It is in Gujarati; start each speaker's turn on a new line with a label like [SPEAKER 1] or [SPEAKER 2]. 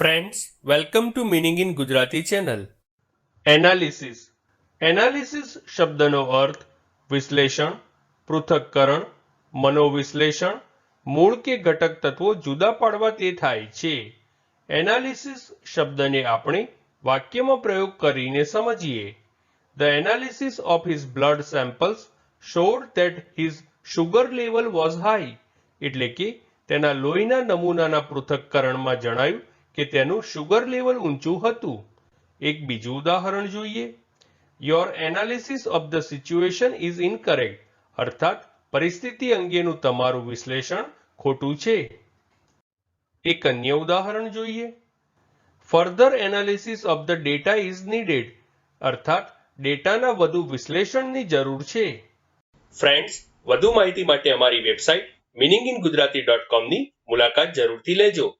[SPEAKER 1] Friends welcome to meaning in Gujarati channel analysis analysis શબ્દનો અર્થ વિશ્લેષણ, પૃથક્કરણ, મનોવિશ્લેષણ, મૂળ કે ઘટક તત્વો જુદા પાડવા તે થાય છે. એનાલિસિસ શબ્દને આપણે વાક્યમાં પ્રયોગ કરીને સમજીએ. The analysis of his blood samples showed that his sugar level was high એટલે કે તેના લોહીના નમૂનાના પૃથક્કરણમાં જણાયું કે તેનું શુગર લેવલ ઊંચું હતું. એક બીજું ઉદાહરણ જોઈએ. Your analysis of the situation is incorrect અર્થાત, પરિસ્થિતિ અંગેનું તમારું વિશ્લેષણ ખોટું છે. એક અન્ય ઉદાહરણ જોઈએ. Further analysis of the data is needed અર્થાત, ડેટાના વધુ વિશ્લેષણની જરૂર છે. ફ્રેન્ડ્સ વધુ માહિતી માટે અમારી website meaning in Gujarati dot કોમની મુલાકાત જરૂરથી લેજો.